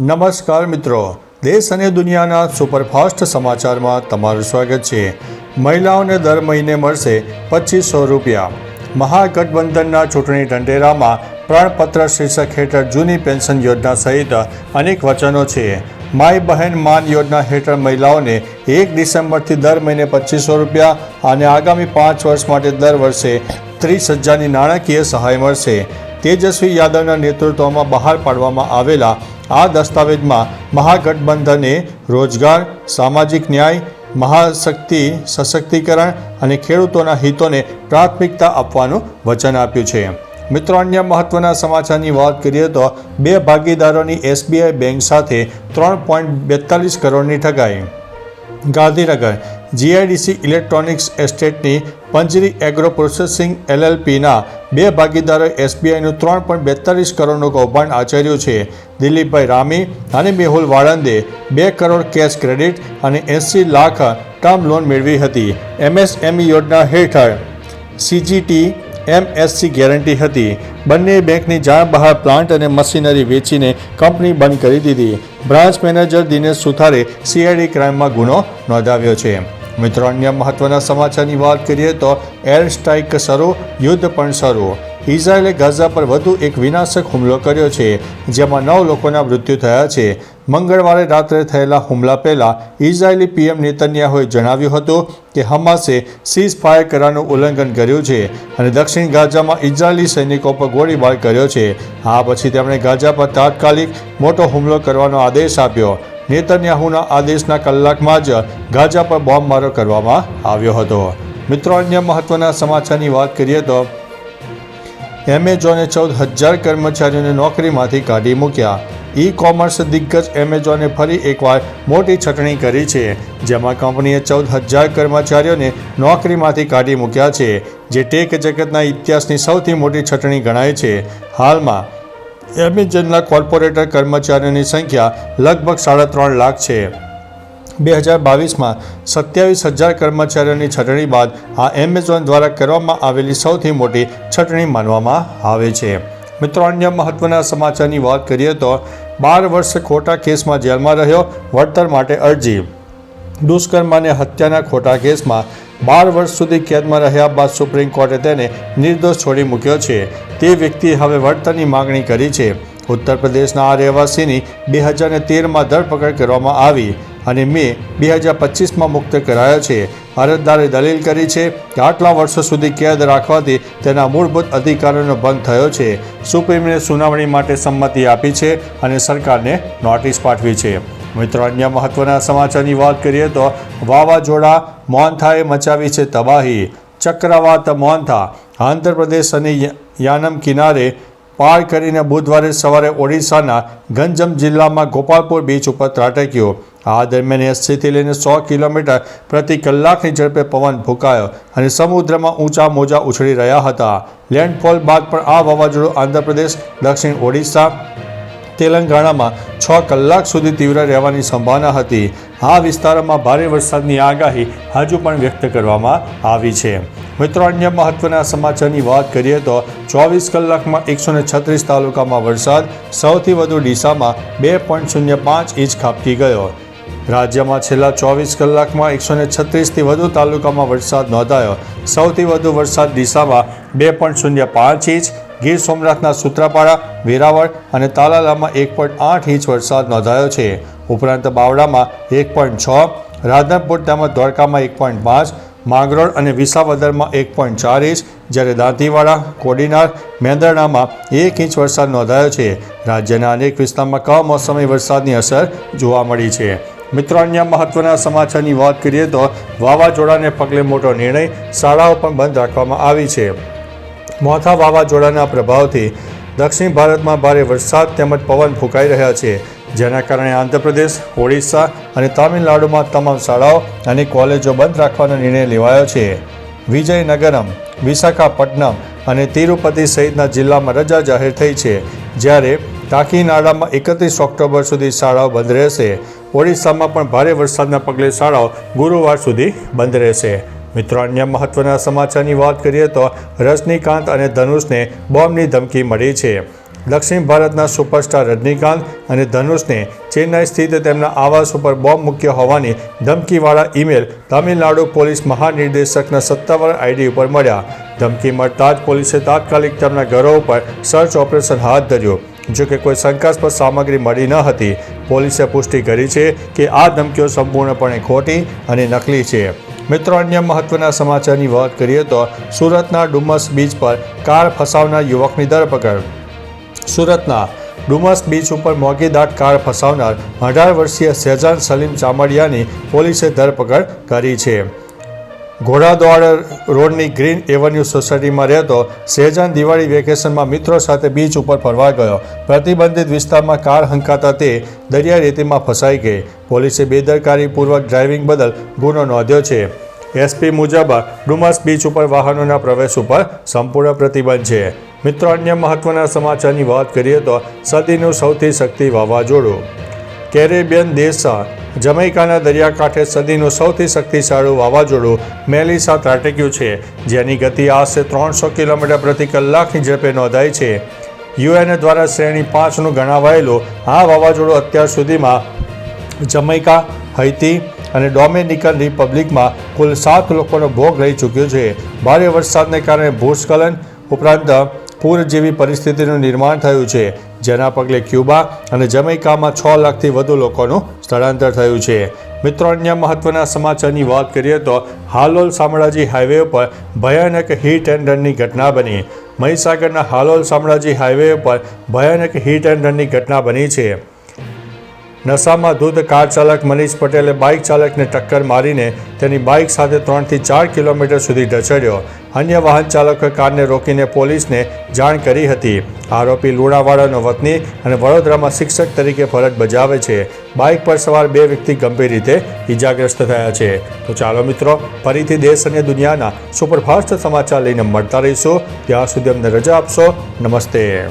નમસ્કાર મિત્રો. દેશ અને દુનિયાના સુપરફાસ્ટ સમાચારમાં તમારું સ્વાગત છે. મહિલાઓને દર મહિને મળશે પચીસો રૂપિયા. મહાગઠબંધનના ચૂંટણી ઢંઢેરામાં પ્રણપત્ર શીર્ષક હેઠળ જૂની પેન્શન યોજના સહિત અનેક વચનો છે. માય બહેન માન યોજના હેઠળ મહિલાઓને એક ડિસેમ્બરથી દર મહિને પચીસો રૂપિયા અને આગામી પાંચ વર્ષ માટે દર વર્ષે ત્રીસ હજારની નાણાકીય સહાય મળશે. તેજસ્વી યાદવના નેતૃત્વમાં બહાર પાડવામાં આવેલા આ દસ્તાવેજમાં મહાગઠબંધને રોજગાર, સામાજિક ન્યાય, મહાશક્તિ, સશક્તિકરણ અને ખેડૂતોના હિતોને પ્રાથમિકતા આપવાનું વચન આપ્યું છે. મિત્રો, અન્ય મહત્વના સમાચારની વાત કરીએ તો બે ભાગીદારોની એસબીઆઈ બેંક સાથે ત્રણ પોઈન્ટ બેતાલીસ કરોડની ઠગાઈ. ગાંધીનગર જીઆઈડીસી ઇલેક્ટ્રોનિક્સ એસ્ટેટની પંજરી એગ્રો પ્રોસેસિંગ એલએલપીના બે ભાગીદારોએ એસબીઆઈનું ત્રણ પોઈન્ટ બેતાલીસ કરોડનું કૌભાંડ આચર્યું છે. દિલીપભાઈ રામી અને મેહુલ વાળંદે બે કરોડ કેશ ક્રેડિટ અને એંસી લાખ ટર્મ લોન મેળવી હતી. એમએસએમઈ યોજના હેઠળ સીજીટી એમએસસી ગેરંટી હતી. બંને બેંકની જાણ બહાર પ્લાન્ટ અને મશીનરી વેચીને કંપની બંધ કરી દીધી. બ્રાન્ચ મેનેજર દિનેશ સુથારે સીઆઈડી ક્રાઇમમાં ગુનો નોંધાવ્યો છે. મિત્રો, અન્ય મહત્વના સમાચારની વાત કરીએ તો એર સ્ટ્રાઇક શરૂ, યુદ્ધ પણ શરૂ. ઇઝરાયેલે ગાઝા પર વધુ એક વિનાશક હુમલો કર્યો છે, જેમાં નવ લોકોના મૃત્યુ થયા છે. મંગળવારે રાત્રે થયેલા હુમલા પહેલા ઇઝરાયેલી પીએમ નેતન્યાહુએ જણાવ્યું હતું કે હમાસે સીઝ ફાયર કરારનું ઉલ્લંઘન કર્યું છે અને દક્ષિણ ગાઝામાં ઇઝરાયેલી સૈનિકો પર ગોળીબાર કર્યો છે. આ પછી તેમણે ગાઝા પર તાત્કાલિક મોટો હુમલો કરવાનો આદેશ આપ્યો. નેતન્યાહુના આદેશના કલાકમાં જ ગાઝા પર બોમ્બમારો કરવામાં આવ્યો હતો. મિત્રો, અન્ય મહત્વના સમાચારની વાત કરીએ તો એમેઝોને ચૌદ હજાર કર્મચારીઓને નોકરીમાંથી કાઢી મૂક્યા. ઈ કોમર્સ દિગ્ગજ એમેઝોને ફરી એકવાર મોટી છટણી કરી છે, જેમાં કંપનીએ ચૌદ હજાર કર્મચારીઓને નોકરીમાંથી કાઢી મૂક્યા છે, જે ટેક જગતના ઇતિહાસની સૌથી મોટી છટણી ગણાય છે. હાલમાં એમેઝોનના કોર્પોરેટર કર્મચારીઓની સંખ્યા લગભગ સાડા ત્રણ લાખ છે. બે હજાર બાવીસમાં સત્યાવીસ હજાર કર્મચારીઓની છટણી બાદ આ એમેઝોન દ્વારા કરવામાં આવેલી સૌથી મોટી છટણી માનવામાં આવે છે. મિત્રો, અન્ય મહત્વના સમાચારની વાત કરીએ તો બાર વર્ષ ખોટા કેસમાં જેલમાં રહ્યો, વળતર માટે અરજી. દુષ્કર્મ અને હત્યાના ખોટા કેસમાં બાર વર્ષ સુધી કેદમાં રહ્યા બાદ સુપ્રીમ કોર્ટે તેને નિર્દોષ છોડી મૂક્યો છે. તે વ્યક્તિએ હવે વળતરની માગણી કરી છે. ઉત્તર પ્રદેશના આ રહેવાસીની બે હજાર તેરમાં ધરપકડ કરવામાં આવી અને મે બે હજાર પચીસમાં મુક્ત કરાયો છે. અરજદારે દલીલ કરી છે કે આટલા વર્ષો સુધી કેદ રાખવાથી તેના મૂળભૂત અધિકારોનો ભંગ થયો છે. સુપ્રીમે સુનાવણી માટે સંમતિ આપી છે અને સરકારને નોટિસ પાઠવી છે. મિત્રો, અન્ય મહત્વના સમાચારની વાત કરીએ તો વાવાઝોડા મોન્થાએ મચાવી છે તબાહી. ચક્રવાત મોન્થા આંધ્રપ્રદેશ અને યાનમ કિનારે પાર કરીને બુધવારે સવારે ઓડિશાના ગંજમ જિલ્લામાં ગોપાલપુર બીચ ઉપર ત્રાટક્યો. આ દરમિયાન એંસીથી લઈને સો કિલોમીટર પ્રતિ કલાકની ઝડપે પવન ફૂંકાયો અને સમુદ્રમાં ઊંચા મોજા ઉછળી રહ્યા હતા. લેન્ડફોલ બાદ પણ આ વાવાઝોડું આંધ્રપ્રદેશ, દક્ષિણ ઓડિશા તેલંગાણામાં છ કલાક સુધી તીવ્ર રહેવાની સંભાવના હતી. આ વિસ્તારોમાં ભારે વરસાદની આગાહી હજુ પણ વ્યક્ત કરવામાં આવી છે. મિત્રો, અન્ય મહત્વના સમાચારની વાત કરીએ તો ચોવીસ કલાકમાં એકસો ને છત્રીસ તાલુકામાં વરસાદ, સૌથી વધુ ડીસામાં બે પોઈન્ટ શૂન્ય પાંચ ઇંચ ખાબકી ગયો. રાજ્યમાં છેલ્લા ચોવીસ કલાકમાં એકસો ને છત્રીસથી વધુ તાલુકામાં વરસાદ નોંધાયો. સૌથી વધુ વરસાદ ડીસામાં બે પોઈન્ટ શૂન્ય પાંચ ઇંચ ગીર સોમનાથના સૂત્રાપાડા, વેરાવળ અને તાલાલામાં એક પોઈન્ટ આઠ ઇંચ વરસાદ નોંધાયો છે. ઉપરાંત બાવડામાં એક પોઈન્ટ છ, રાધનપુર તેમજ દ્વારકામાં એક પોઈન્ટ પાંચ, માંગરોળ અને વિસાવદરમાં એક પોઈન્ટ ચાર ઇંચ, જ્યારે દાંતીવાડા, કોડીનાર, મેંદરણામાં એક ઇંચ વરસાદ નોંધાયો છે. રાજ્યના અનેક વિસ્તારમાં કમોસમી વરસાદની અસર જોવા મળી છે. મિત્રો, અન્ય મહત્વના સમાચારની વાત કરીએ તો વાવાઝોડાને પગલે મોટો નિર્ણય શાળાઓ પણ બંધ રાખવામાં આવી છે. મોથા વાવાઝોડાના પ્રભાવથી દક્ષિણ ભારતમાં ભારે વરસાદ તેમજ પવન ફૂંકાઈ રહ્યા છે. જેના કારણે આંધ્રપ્રદેશ, ઓડિશા અને તામિલનાડુમાં તમામ શાળાઓ અને કોલેજો બંધ રાખવાનો નિર્ણય લેવાયો છે. વિજયનગરમ, વિશાખાપટ્ટનમ અને તિરુપતિ સહિતના જિલ્લામાં રજા જાહેર થઈ છે. જ્યારે કાકીનાડામાં એકત્રીસ ઓક્ટોબર સુધી શાળાઓ બંધ રહેશે. ઓડિશામાં પણ ભારે વરસાદના પગલે શાળાઓ ગુરુવાર સુધી બંધ રહેશે. મિત્રો, અન્ય મહત્વના સમાચારની વાત કરીએ તો રજનીકાંત અને ધનુષને બોમ્બની ધમકી મળી છે. દક્ષિણ ભારતના સુપરસ્ટાર રજનીકાંત અને ધનુષને ચેન્નાઈ સ્થિત તેમના આવાસ ઉપર બોમ્બ મૂક્યો હોવાની ધમકીવાળા ઈમેલ તમિલનાડુ પોલીસ મહાનિર્દેશકના સત્તાવાર આઈડી ઉપર મળ્યા. ધમકી મળતા જ પોલીસે તાત્કાલિક તેમના ઘરો ઉપર સર્ચ ઓપરેશન હાથ ધર્યું. જો કે કોઈ શંકાસ્પદ સામગ્રી મળી ન હતી, પોલીસે પુષ્ટિ કરી છે કે આ ધમકીઓ સંપૂર્ણપણે ખોટી અને નકલી છે. મિત્રો, અન્ય મહત્વના સમાચારની વાત કરીએ તો સુરતના ડુમસ બીચ પર કાર ફસાવનાર યુવકની ધરપકડ. સુરતના ડુમસ બીચ ઉપર મોગીદાટ કાર ફસાવનાર અઢાર વર્ષીય સેજાન સલીમ ચામડિયાની પોલીસે ધરપકડ કરી છે. ઘોડાદોડ રોડની ગ્રીન એવન્યુ સોસાયટીમાં રહેતો સેજાન દિવાળી વેકેશનમાં મિત્રો સાથે બીચ ઉપર ફરવા ગયો. પ્રતિબંધિત વિસ્તારમાં કાર હંકાતા તે દરિયા રેતીમાં ફસાઈ ગઈ. પોલીસે બેદરકારીપૂર્વક ડ્રાઇવિંગ બદલ ગુનો નોંધ્યો છે. એસપી મુજબ, ડુમસ બીચ ઉપર વાહનોના પ્રવેશ ઉપર સંપૂર્ણ પ્રતિબંધ છે. મિત્રો, અન્ય મહત્વના સમાચારની વાત કરીએ તો સદીનું સૌથી શક્તિ વાવાઝોડું. કેરેબિયન દેશ જમૈકાના દરિયાકાંઠે સદીનું સૌથી શક્તિશાળી વાવાઝોડું મેલિસા ત્રાટક્યું છે, જેની ગતિ આશરે ત્રણસો કિલોમીટર પ્રતિ કલાકની ઝડપે નોંધાઈ છે. યુએનએ દ્વારા શ્રેણી પાંચનું ગણાવાયેલું આ વાવાઝોડું અત્યાર સુધીમાં જમૈકા, હૈતી અને ડોમેનિકન રિપબ્લિકમાં કુલ સાત લોકોનો ભોગ રહી ચૂક્યો છે. ભારે વરસાદને કારણે ભૂસ્ખલન ઉપરાંત પૂર જેવી પરિસ્થિતિનું નિર્માણ થયું છે, જેના પગલે ક્યુબા અને જમૈકામાં છ લાખથી વધુ લોકોનું સ્થળાંતર થયું છે. મિત્રો, અન્ય મહત્વના સમાચારની વાત કરીએ તો હાલોલ શામળાજી હાઈવે ઉપર ભયાનક હિટ એન્ડ રનની ઘટના બની. મહીસાગરના હાલોલ શામળાજી હાઈવે ઉપર ભયાનક હિટ એન્ડ રનની ઘટના બની છે. નશામાં ધૂત કાર ચાલક મનીષ પટેલે બાઇક ચાલકને ટક્કર મારીને તેની બાઇક સાથે ત્રણથી ચાર કિલોમીટર સુધી ઢસડ્યો. અન્ય વાહન ચાલકોએ કારને રોકીને પોલીસને જાણ કરી હતી. આરોપી લુણાવાડાનો વતની અને વડોદરામાં શિક્ષક તરીકે ફરજ બજાવે છે. બાઇક પર સવાર બે વ્યક્તિ ગંભીર રીતે ઇજાગ્રસ્ત થયા છે. તો ચાલો મિત્રો, ફરીથી દેશ અને દુનિયાના સુપરફાસ્ટ સમાચાર લઈને મળતા રહીશું. ત્યાં સુધી અમને રજા આપશો. નમસ્તે.